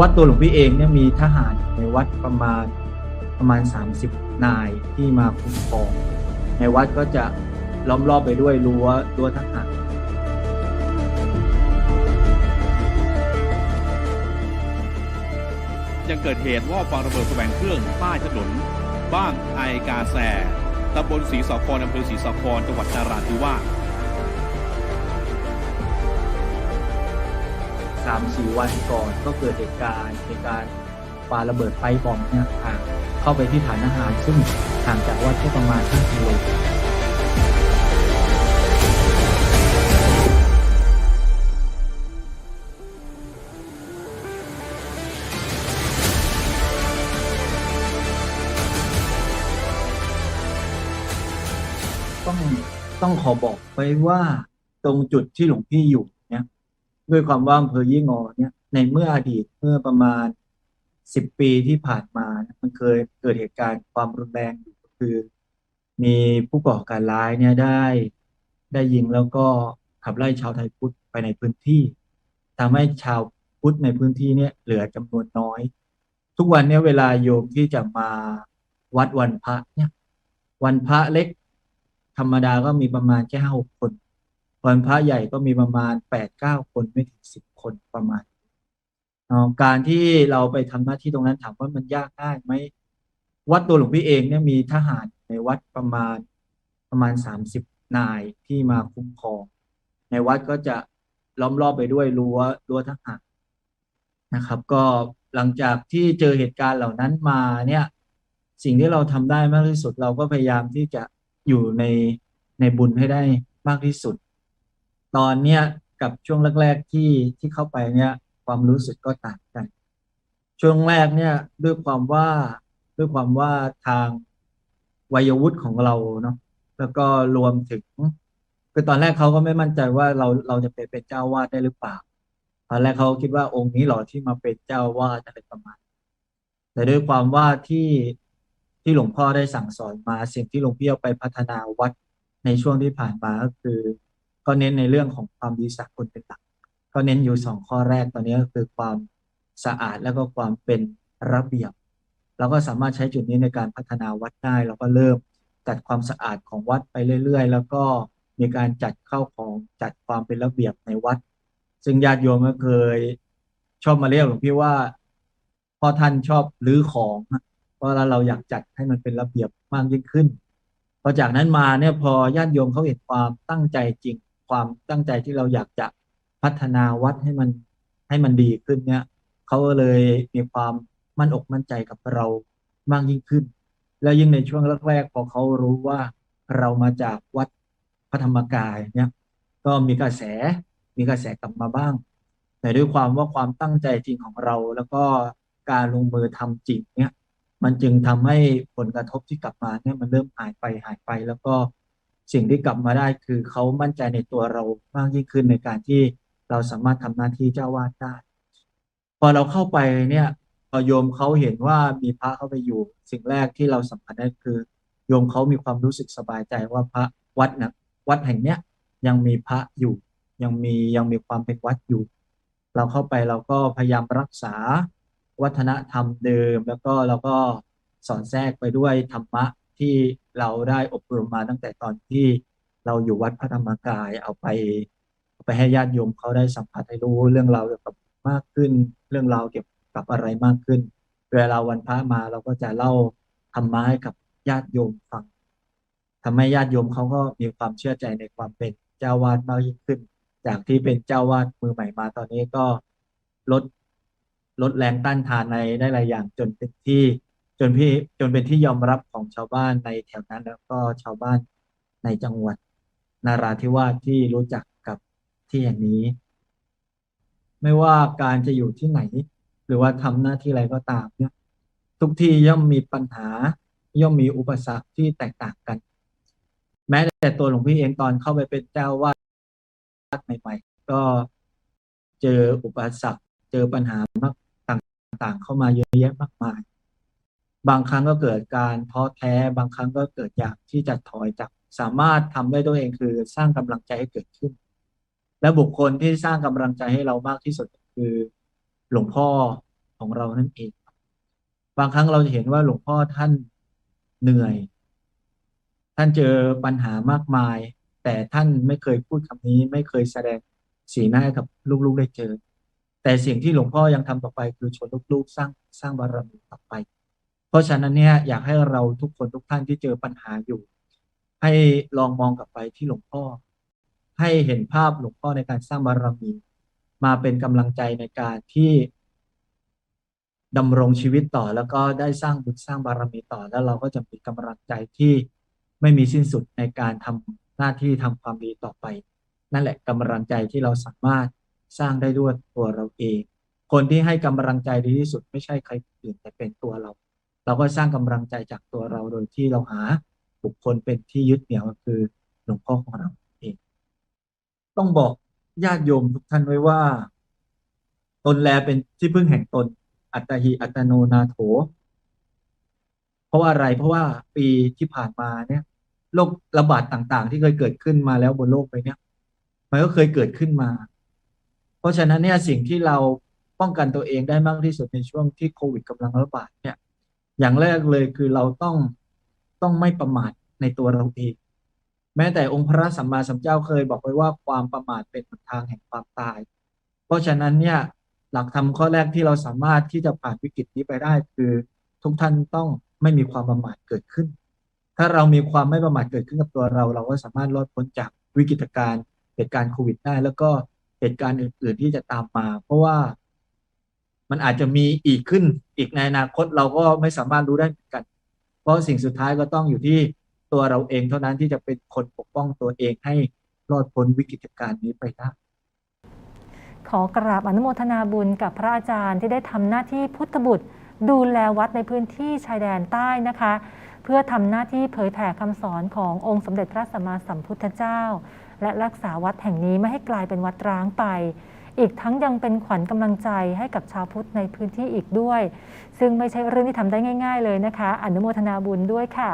วัดตัวหลวงพี่เองเนี่ยมีทหารในวัดประมาณประมาณ 30 นายที่มาคุ้มครอง ในวัดก็จะล้อมรอบไปด้วยรั้วรั้วทหารยังเกิดเหตุว่าฟังระเบิดแสวงเครื่องใต้ถนน บ้างไอกาแซตำบลศรีสอครอำเภอศรีสอครจังหวัดนราธิวาส สามสี่วันก่อนก็เกิดเหตุการณ์ในการปาระเบิดไฟบอมเนี่ยห่างเข้าไปที่ฐานอาหาร ซึ่งห่างจากวัดแค่ประมาณ5กิโลต้องต้องขอบอกไว้ว่าตรงจุดที่หลวงพี่อยู่ ด้วยความว่าอำเภอยี่งอเนี่ยในเมื่ออดีตเมื่อประมาณสิบปีที่ผ่านมานมันเคยเกิดเหตุการณ์ความรุนแรงอยู่ก็คือมีผู้ก่อการร้ายเนี่ยได้ได้ยิงแล้วก็ขับไล่ชาวไทยพุทธไปในพื้นที่ทำให้ชาวพุทธในพื้นที่เนี่ยเหลือจำนวนน้อย ทุกวันเนี่ยเวลาโยมที่จะมาวัดวันพระเนี่ย วันพระเล็ก ธรรมดาก็มีประมาณแค่ห้าหกคน วันพระใหญ่ก็มีประมาณแปดเก้าคนไม่ถึงสิบคนประมาณการที่เราไปทำหน้าที่ตรงนั้นถามว่ามันยากง่ายไหมวัดตัวหลวงพี่เองเนี่ยมีทหารในวัดประมาณประมาณสามสิบนายที่มาคุ้มครอง ในวัดก็จะล้อมรอบไปด้วยรั้วรั้วทหารนะครับ ก็หลังจากที่เจอเหตุการณ์เหล่านั้นมาเนี่ยสิ่งที่เราทำได้มากที่สุดเราก็พยายามที่จะอยู่ในในบุญให้ได้มากที่สุด ตอนเนี้ยกับช่วงแรก ๆที่ที่เข้าไปเนี่ยความรู้สึกก็ต่างกัน ช่วงแรกเนี่ยด้วยความว่าด้วยความว่าทางวัยวุฒิของเราเนาะแล้วก็รวมถึงคือตอนแรกเขาก็ไม่มั่นใจว่าเราเราจะไปเป็นเจ้าวาดได้หรือเปล่าตอนแรกเขาคิดว่าองค์นี้หรอที่มาเป็นเจ้าวาดอะไรประมาณ แต่ด้วยความว่าที่ที่หลวงพ่อได้สั่งสอนมาสิ่งที่หลวงพี่เอาไปพัฒนาวัดในช่วงที่ผ่านมาก็คือ ก็เน้นในเรื่องของความดีสากลเป็นหลัก ก็เน้นอยู่สองข้อแรกตอนนี้ก็คือความสะอาดแล้วก็ความเป็นระเบียบ เราก็สามารถใช้จุดนี้ในการพัฒนาวัดได้เราก็เริ่มจัดความสะอาดของวัดไปเรื่อย ๆ แล้วก็มีการจัดเข้าของจัดความเป็นระเบียบในวัด ซึ่งญาติโยมก็เคยชอบมาเรียกหลวงพี่ว่าพ่อท่านชอบรื้อของเพราะเราอยากจัดให้มันเป็นระเบียบมากยิ่งขึ้นพอจากนั้นมาเนี่ยพอญาติโยมเขาเห็นความตั้งใจจริง ความตั้งใจที่เราอยากจะพัฒนาวัดให้มันให้มันดีขึ้นเนี่ยเขาก็เลยมีความมั่นอกมั่นใจกับเรามากยิ่งขึ้น แล้วยิ่งในช่วงแรกๆพอเขารู้ว่าเรามาจากวัดพระธรรมกายเนี่ยก็มีกระแสมีกระแสกลับมาบ้าง แต่ด้วยความว่าความตั้งใจจริงของเรา แล้วก็การลงมือทำจริงเนี่ยมันจึงทำให้ผลกระทบที่กลับมาเนี่ยมันเริ่มหายไปหายไปแล้วก็ สิ่งที่กลับมาได้คือเขามั่นใจในตัวเรามากยิ่งขึ้นในการที่เราสามารถทำหน้าที่เจ้าวาดได้ พอเราเข้าไปเนี่ยพอโยมเขาเห็นว่ามีพระเข้าไปอยู่ สิ่งแรกที่เราสัมผัสได้คือ โยมเขามีความรู้สึกสบายใจว่าพระวัดนะวัดแห่งเนี้ยยังมีพระอยู่ ยังมียังมีความเป็นวัดอยู่ เราเข้าไปเราก็พยายามรักษาวัฒนธรรมเดิม แล้วก็เราก็สอนแทรกไปด้วยธรรมะที่เราได้อบรมมาตั้งแต่ตอนที่เราอยู่วัดพระธรรมกายเอาไปเอาไปให้ญาติโยมเขาได้สัมผัสให้รู้เรื่องราวเกี่ยวกับมากขึ้น เรื่องราวเกี่ยวกับอะไรมากขึ้น เวลาวันพระมาเราก็จะเล่าธรรมะให้กับญาติโยมฟังทำให้ญาติโยมเขาก็มีความเชื่อใจในความเป็นเจ้าวาดมากยิ่งขึ้น จากที่เป็นเจ้าวาดมือใหม่มาตอนนี้ก็ลดลดแรงต้านทานในได้หลายอย่างจนเป็นที่ จนพี่จนเป็นที่ยอมรับของชาวบ้านในแถวนั้นแล้วก็ชาวบ้านในจังหวัดนาราธิวาสที่รู้จักกับที่แห่งนี้ ไม่ว่าการจะอยู่ที่ไหน หรือว่าทำหน้าที่อะไรก็ตามเนี่ยทุกที่ย่อมมีปัญหา ย่อมมีอุปสรรคที่แตกต่างกัน แม้แต่ตัวหลวงพี่เองตอนเข้าไปเป็นเจ้าวาดใหม่ๆ ก็เจออุปสรรค เจอปัญหามากต่างๆ เข้ามาเยอะแยะมากมาย บางครั้งก็เกิดการท้อแท้ บางครั้งก็เกิดอยากที่จะถอยจากสามารถทำได้ตัวเองคือสร้างกำลังใจให้เกิดขึ้น และบุคคลที่สร้างกำลังใจให้เรามากที่สุดคือหลวงพ่อของเรานั่นเอง บางครั้งเราจะเห็นว่าหลวงพ่อท่านเหนื่อย ท่านเจอปัญหามากมาย แต่ท่านไม่เคยพูดคำนี้ ไม่เคยแสดงสีหน้ากับลูกๆได้เจอ แต่สิ่งที่หลวงพ่อยังทำต่อไปคือชวนลูกๆ สร้างสร้างบารมีต่อไป เพราะฉะนั้นเนี่ยอยากให้เราทุกคนทุกท่านที่เจอปัญหาอยู่ ให้ลองมองกลับไปที่หลวงพ่อ ให้เห็นภาพหลวงพ่อในการสร้างบารมี มาเป็นกำลังใจในการที่ดำรงชีวิตต่อแล้วก็ได้สร้างบุญสร้างบารมีต่อ แล้วเราก็จะมีกำลังใจที่ไม่มีสิ้นสุดในการทำหน้าที่ทำความดีต่อไป นั่นแหละกำลังใจที่เราสามารถสร้างได้ด้วยตัวเราเอง คนที่ให้กำลังใจดีที่สุดไม่ใช่ใครอื่นแต่เป็นตัวเรา เราก็สร้างกำลังใจจากตัวเราโดยที่เราหาบุคคลเป็นที่ยึดเหนี่ยวก็คือหลวงพ่อของเราเอง ต้องบอกญาติโยมทุกท่านไว้ว่า ตนแลเป็นที่พึ่งแห่งตน อัตตหิอัตโนนาโถ เพราะว่าอะไรเพราะว่าปีที่ผ่านมาเนี่ยโรคระบาดต่างๆ ที่เคยเกิดขึ้นมาแล้วบนโลกไปเนี่ยมันก็เคยเกิดขึ้นมา เพราะฉะนั้นเนี่ยสิ่งที่เราป้องกันตัวเองได้มากที่สุดในช่วงที่โควิดกำลังระบาดเนี่ย อย่างแรกเลยคือเราต้องต้องไม่ประมาทในตัวเราเอง แม้แต่องค์พระสัมมาสัมพุทธเจ้าเคยบอกไว้ว่าความประมาทเป็นหนทางแห่งความตาย เพราะฉะนั้นเนี่ยหลักธรรมข้อแรกที่เราสามารถที่จะผ่านวิกฤตนี้ไปได้ คือทุกท่านต้องไม่มีความประมาทเกิดขึ้น ถ้าเรามีความไม่ประมาทเกิดขึ้นกับตัวเรา เราก็สามารถรอดพ้นจากวิกฤตการณ์เหตุการณ์โควิดได้ แล้วก็เหตุการณ์อื่น ๆที่จะตามมา เพราะว่ามันอาจจะมีอีกขึ้น อีกในอนาคตเราก็ไม่สามารถรู้ได้เหมือนกัน เพราะสิ่งสุดท้ายก็ต้องอยู่ที่ตัวเราเองเท่านั้นที่จะเป็นคนปกป้องตัวเองให้รอดพ้นวิกฤตการณ์นี้ไปได้ขอกราบอนุโมทนาบุญกับพระอาจารย์ที่ได้ทำหน้าที่พุทธบุตร ดูแลวัดในพื้นที่ชายแดนใต้นะคะ เพื่อทำหน้าที่เผยแผ่คำสอนขององค์สมเด็จพระสัมมาสัมพุทธเจ้า และรักษาวัดแห่งนี้ไม่ให้กลายเป็นวัดร้างไป อีกทั้งยังเป็นขวัญกำลังใจให้กับชาวพุทธในพื้นที่อีกด้วย ซึ่งไม่ใช่เรื่องที่ทำได้ง่าย ๆ เลยนะคะ อนุโมทนาบุญด้วยค่ะ